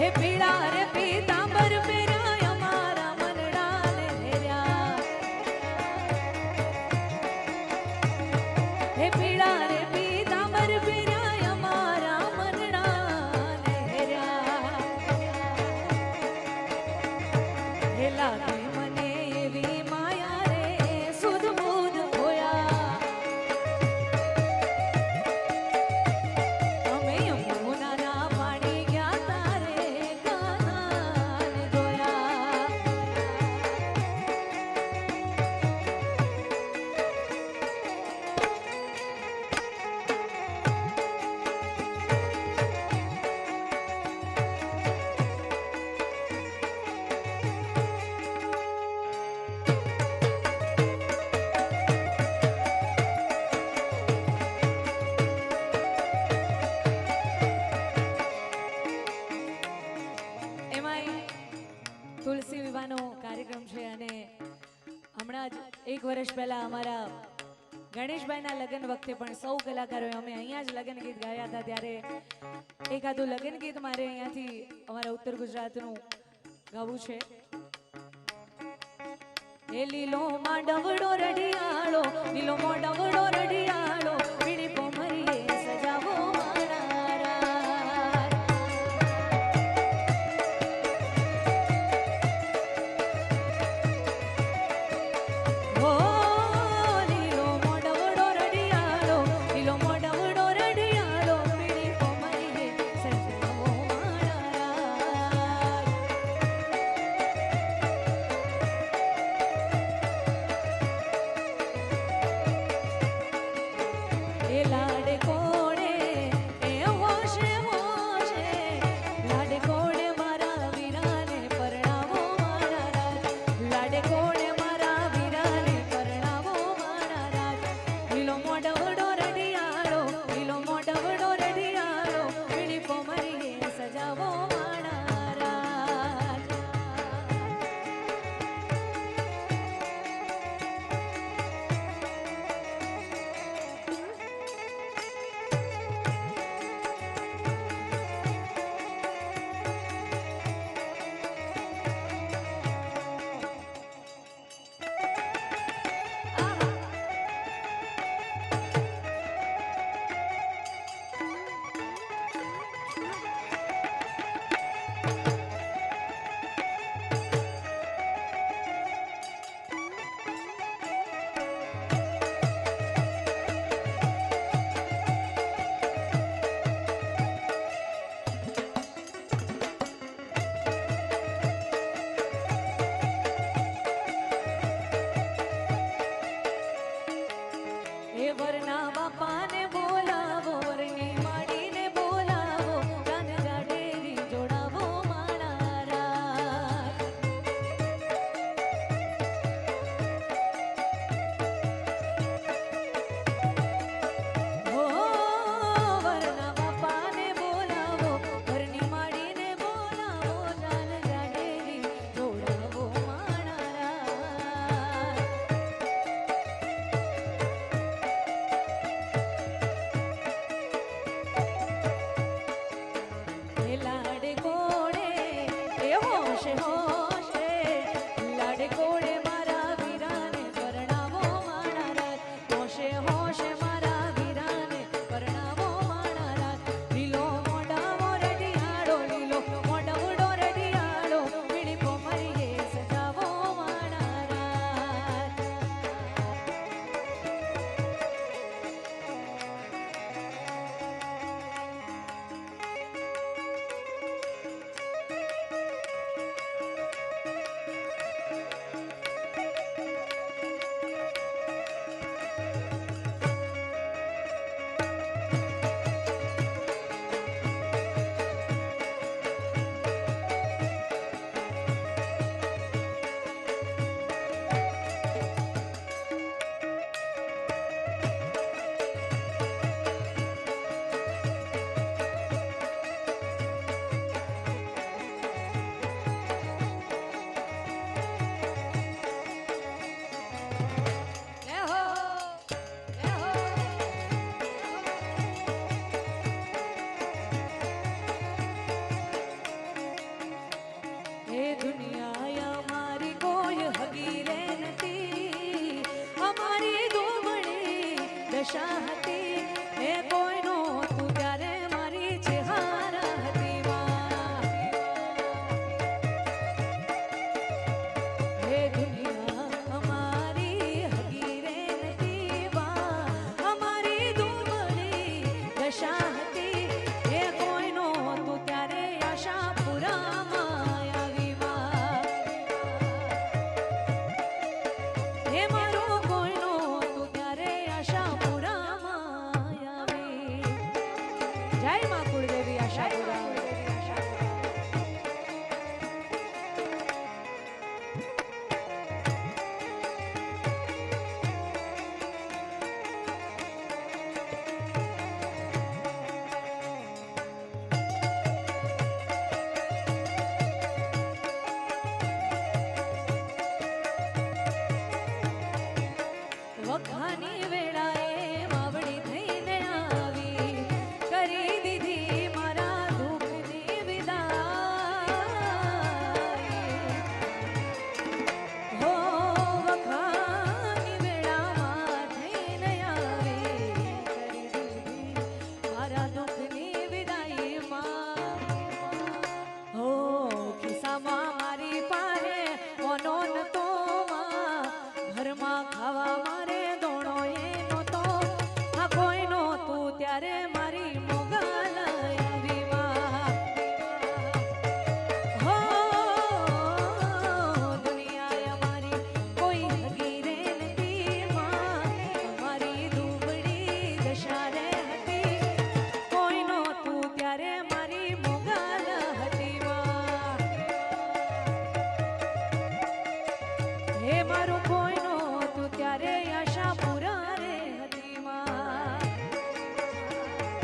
हे पीड़ा रे પાંચેક વર્ષ પહેલા અમારા ગણેશભાઈના લગ્ન વખતે પણ સૌ કલાકારોએ અમે અહીંયા જ લગ્ન ગીત ગાયા હતા ત્યારે એકાદું લગ્ન ગીત મારે અહીંયાથી અમારા ઉત્તર ગુજરાતનું ગાવું છે. એ લીલો માં ડવડો રઢિયાળો, લીલો માં ડવડો રઢિયાળો shit home. Please.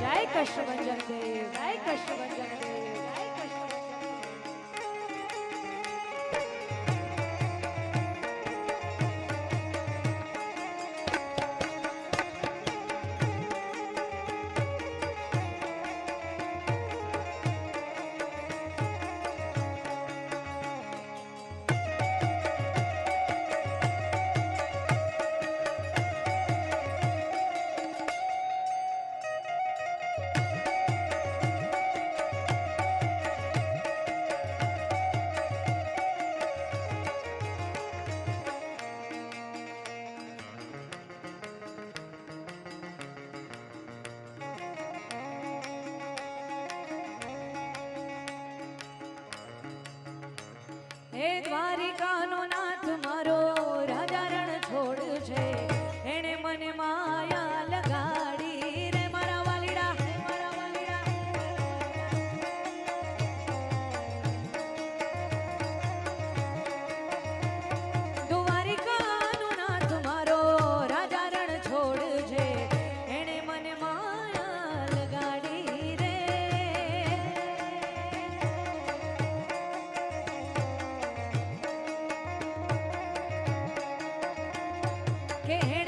जय कृष्ण भजन देव जय कृष्ण भजन હે દ્વારિકાનો के